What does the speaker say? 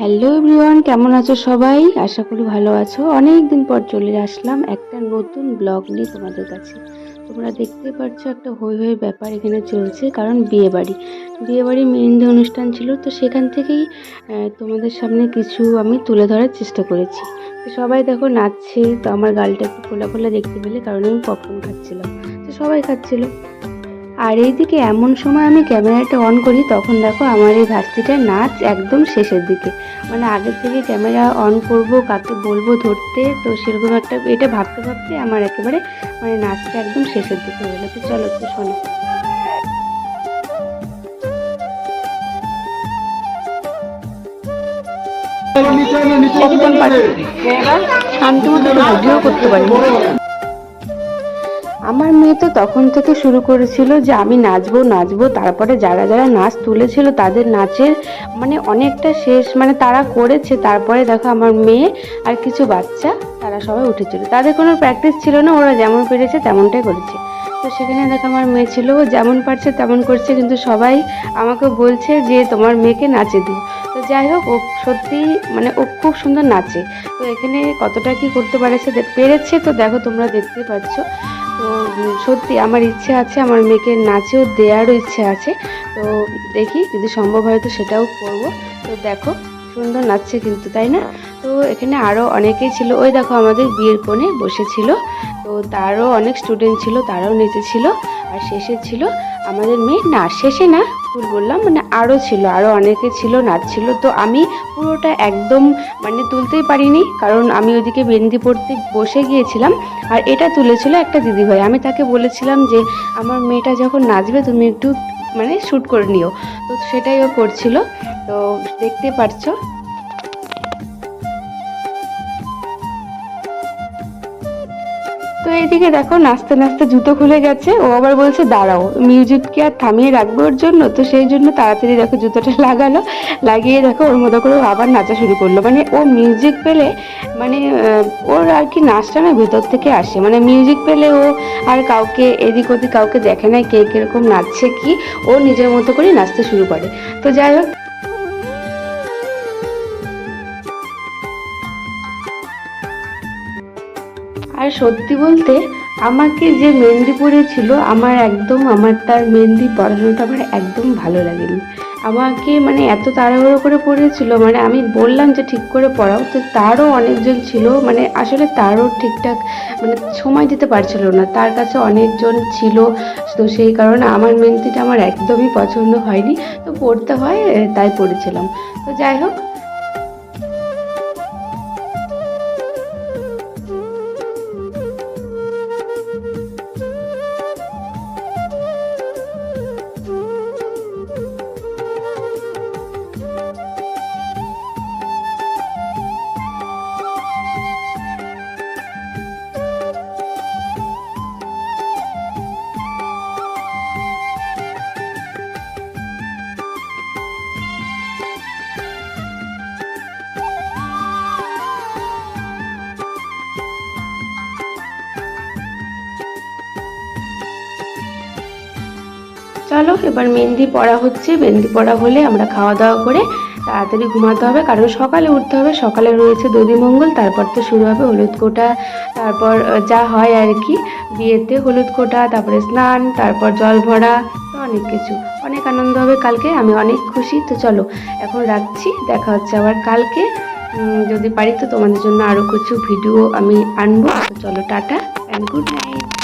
Hello everyone কেমন আছো সবাই? আশা করি ভালো আছো। অনেক দিন পর চলে আসলাম একটা নতুন ব্লগ নিয়ে তোমাদের কাছে। তোমরা দেখতে পাচ্ছ একটা হই হই ব্যাপার এখানে চলছে, কারণ বিয়ে বাড়ি বিয়ে বাড়ি মেহেন্দি অনুষ্ঠান ছিল, তো সেখান থেকেই তোমাদের সামনে কিছু আমি তুলে ধরার চেষ্টা করেছি। তো সবাই দেখো নাচছে, তো আমার গালটা একটু খোলা খোলা দেখতে পেলে, কারণ আমি পপকর্ন খাচ্ছিলাম। তো সবাই খাচ্ছিল। আর এইদিকে এমন সময় আমি ক্যামেরাটা অন করি, তখন দেখো আমার এই ভাস্তিটার নাচ একদম শেষের দিকে। মানে আগের থেকে ক্যামেরা অন করব কাকে বলব ধরতে তো সেরকম একটা এটা ভাবতে ভাবতে আমার একেবারে মানে নাচটা একদম শেষের দিকে হয়ে গেলো। তো চলো একটু শোনো। পারি শান্তি মতো ভিডিও করতে পারি। আমার মেয়ে তো তখন থেকে শুরু করেছিল যে আমি নাচবো নাচবো, তারপরে যারা যারা নাচ তুলেছিল তাদের নাচের মানে অনেকটা শেষ মানে তারা করেছে, তারপরে দেখো আমার মেয়ে আর কিছু বাচ্চা, তারা সবাই উঠেছিল। তাদের কোনো প্র্যাকটিস ছিল না, ওরা যেমন পেরেছে তেমনটাই করেছে। তো সেখানে দেখো আমার মেয়ে ছিল যেমন পারছে তেমন করছে, কিন্তু সবাই আমাকে বলছে যে তোমার মেয়েকে নাচে দিও। তো যাই হোক, ও সত্যি মানে ও খুব সুন্দর নাচে। তো এখানে কতটা কি করতে পারেছে পেরেছে তো দেখো তোমরা দেখতে পাচ্ছ। তো, সত্যি আমার ইচ্ছে আছে, আমার মেয়েকে নাচেও দেওয়ারও ইচ্ছে আছে। তো, দেখি যদি সম্ভব হয় তো সেটাও করব। তো দেখো, সুন্দর নাচছে কিন্তু, তাই না? তো এখানে আরও অনেকেই ছিল। ওই দেখো, আমাদের বিয়ের কোণে বসেছিল। তো তারও অনেক স্টুডেন্ট ছিল, তারাও নেচেছিল আর শেষে ছিল আমাদের মেয়ে না শেষে না, ভুল বললাম মানে আরও ছিল, আরও অনেকে ছিল নাচছিল তো আমি পুরোটা একদম মানে তুলতেই পারিনি, কারণ আমি ওইদিকে মেহেন্দি পড়তে বসে গিয়েছিলাম আর এটা তুলেছিল একটা দিদিভাই। আমি তাকে বলেছিলাম যে, আমার মেয়েটা যখন নাচবে, তুমি একটু মানে শ্যুট করে নিও। তো সেটাই ও করছিল। তো দেখতে পারছ তো এইদিকে দেখো, নাচতে নাচতে জুতো খুলে গেছে। ও আবার বলছে, দাঁড়াও মিউজিককে আর থামিয়ে রাখব ওর জন্য? তো সেই জন্য তাড়াতাড়ি দেখো জুতোটা লাগালো। লাগিয়ে দেখো, ওর মতো করে আবার নাচা শুরু করল। মানে ও মিউজিক পেলে মানে ওর আর কি নাচটা না ভেতর থেকে আসে। মানে মিউজিক পেলে ও আর কাউকে এদিক ওদিক কাউকে দেখে না কে কীরকম নাচছে কি। ও নিজের মতো করে নাচতে শুরু করে। তো যাই হোক আর সত্যি বলতে আমাকে যে মেহেন্দি পড়েছিল আমার একদম, আমার তার মেহেন্দি পড়ানোটা আমার একদম ভালো লাগেনি। আমাকে মানে এত তাড়াহুড়ো করে পড়েছিল মানে আমি বললাম যে ঠিক করে পড়াও তো তারও অনেকজন ছিল মানে আসলে তারও ঠিকঠাক মানে সময় দিতে পারছিল না, তার কাছে অনেকজন ছিল, তো সেই কারণে আমার মেহেন্দিটা আমার একদমই পছন্দ হয়নি, তো পড়তে হয়, তাই পড়েছিলাম তো যাই হোক চলো, এবার মেহেন্দি পড়া হচ্ছে। মেহেন্দি পড়া হলে আমরা খাওয়া দাওয়া করে তাড়াতাড়ি ঘুমাতে হবে। কারণ সকালে উঠতে হবে, সকালে রয়েছে দধিমঙ্গল তারপর তো শুরু হবে হলুদ কোটা, তারপর যা হয় আর কি। বিয়েতে হলুদ কোটা, তারপরে স্নান, তারপর জল ভরা অনেক কিছু। অনেক আনন্দ হবে কালকে, আমি অনেক খুশি। তো চলো, এখন রাখছি, দেখা হচ্ছে আবার কালকে। যদি পারি তো তোমাদের জন্য আরও কিছু ভিডিও আমি আনব। তো চলো, টাটা অ্যান্ড গুড নাইট